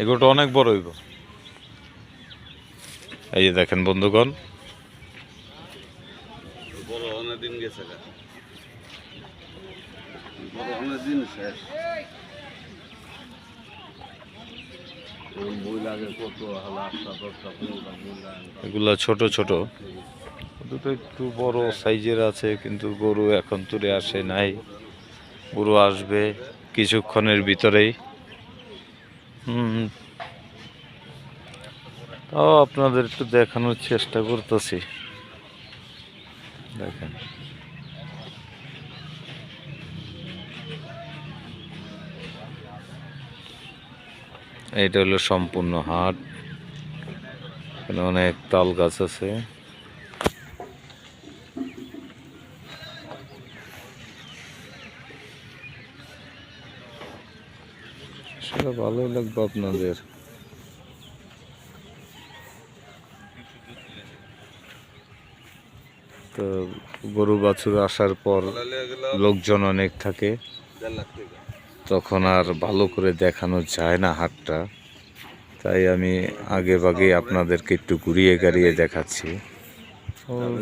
এগুলোটা অনেক বড় হইব। এই যে দেখেন বন্ধুগণ। এগুলা ছোট ছোট। দুটো একটু বড় সাইজের আছে কিন্তু গরু এখন তুলে আসে নাই। গরু আসবে কিছুক্ষণের ভিতরেই। হুম। তাও আপনাদের একটু দেখানোর চেষ্টা করতেছি। দেখেন। এইটা হলো সম্পূর্ণ হাট। এখানে অনেক তাল গাছ আছে। সেটা ভালোই লাগবে আপনাদের। তো গরু বাছুর আসার পর লোকজন অনেক থাকে। তখন আর ভালো করে দেখানো যায় না হাটটা। তাই আমি আগে ভাগে আপনাদেরকে একটু ঘুরিয়ে গাড়িয়ে দেখাচ্ছি।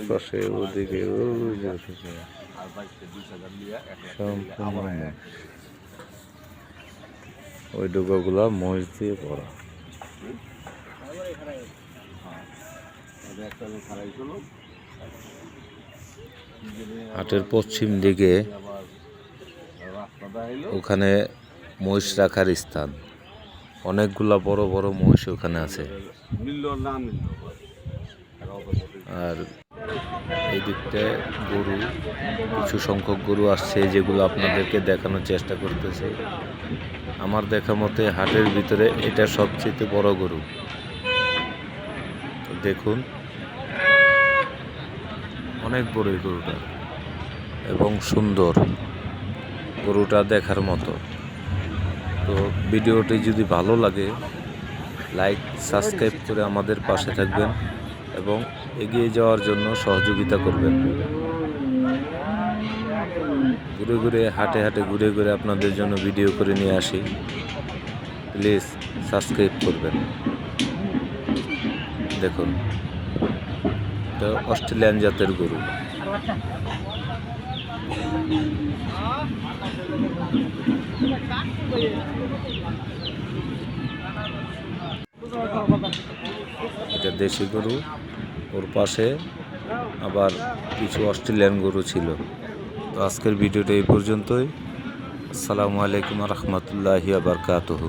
পাশে ওদিকে। সম্পূর্ণ। ওই ডোকাগুলা মহিষ দিয়ে ছিল হাটের পশ্চিম দিকে ওখানে মহিষ রাখার স্থান। অনেকগুলা বড় বড় মহিষ ওখানে আছে। আর এই দিকটায় গরু, কিছু সংখ্যক গরু আসছে যেগুলো আপনাদেরকে দেখানোর চেষ্টা করতেছে। আমার দেখা মতে হাটের ভিতরে এটা সবচেয়ে বড় গরু। দেখুন, অনেক বড় এই গরুটা এবং সুন্দর গরুটা দেখার মতো। তো ভিডিওটি যদি ভালো লাগে, লাইক, সাবস্ক্রাইব করে আমাদের পাশে থাকবেন। এবং এগিয়ে যাওয়ার জন্য সহযোগিতা করবেন। ঘুরে ঘুরে, হাটে হাটে ঘুরে ঘুরে আপনাদের জন্য ভিডিও করে নিয়ে আসি। প্লিজ সাবস্ক্রাইব করবেন। দেখুন, এটা অস্ট্রেলিয়ান জাতের গরু। এটা দেশি গরু। ওর পাশে আবার কিছু অস্ট্রেলিয়ান গরু ছিল। তো আজকের ভিডিওটা এই পর্যন্তই। আসসালামু আলাইকুম রহমতুল্লাহি আবরকাতহ